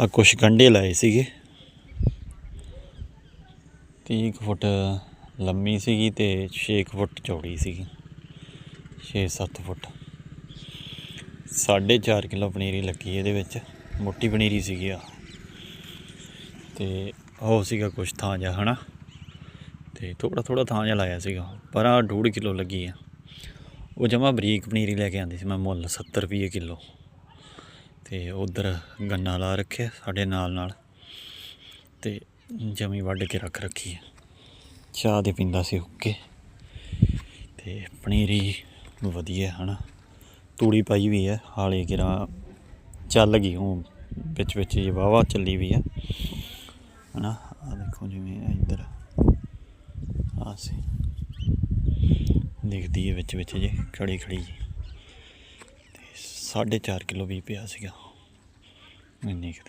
ਆ ਕੁਛ ਗੰਢੇ ਲਾਏ ਸੀਗੇ। 30 ਕੁ ਫੁੱਟ ਲੰਮੀ ਸੀਗੀ ਤੇ 6 ਕੁ ਫੁੱਟ ਚੌੜੀ ਸੀਗੀ। 6-7 ਫੁੱਟ। 4.5 ਕਿਲੋ ਪਨੀਰੀ ਲੱਗੀ ਇਹਦੇ ਵਿੱਚ। ਮੋਟੀ ਪਨੀਰੀ ਸੀਗੀ ਆ। ਤੇ ਉਹ ਸੀਗਾ ਕੁਛ ਥਾਂ ਜਿਹਾ, ਹਨਾ? ਤੇ ਥੋੜਾ ਥੋੜਾ ਥਾਂ ਜਿਹਾ ਲਾਇਆ ਸੀਗਾ। ਪਰ ਆ 2.5 ਕਿਲੋ ਲੱਗੀ ਆ। ਉਹ ਜਮਾ ਬਰੀਕ ਪਨੀਰੀ ਲੈ ਕੇ ਆਂਦੀ ਸੀ। ਮੈਂ ਮੁੱਲ 70 ਰੁਪਏ ਕਿਲੋ। ਤੇ ਉਧਰ ਗੰਨਾ ਲਾ ਰੱਖਿਆ ਸਾਡੇ ਨਾਲ ਨਾਲ ਤੇ ਜਮੀ ਵੱਢ ਕੇ ਰੱਖ ਰੱਖੀ ਹੈ। ਚਾਹ ਦੇ ਪੀਂਦਾ ਸੀ ਹੁੱਕੇ ਤੇ ਪਨੀਰੀ ਵਧੀਆ ਹਨਾ ਤੂੜੀ ਪਾਈ ਵੀ ਹੈ, ਹਾਲੇ ਕਿਰਾ ਚੱਲ ਗਈ ਹੁਣ ਵਿੱਚ ਵਿੱਚ ਜੇ ਵਾਵਾ ਚੱਲੀ ਵੀ ਹੈ। ਹਨਾ ਆ ਦੇਖੋ ਜਿਵੇਂ ਇੱਧਰ। ਆ ਸੀ। ਦਿਖਦੀ ਹੈ ਵਿੱਚ ਵਿੱਚ ਜੇ ਖੜੀ ਖੜੀ। ਜੀ ਤੇ 4.5 ਕਿਲੋ ਵੀ ਪਿਆ ਸੀਗਾ। ਇੰਨੀ ਕੁ ਤੇ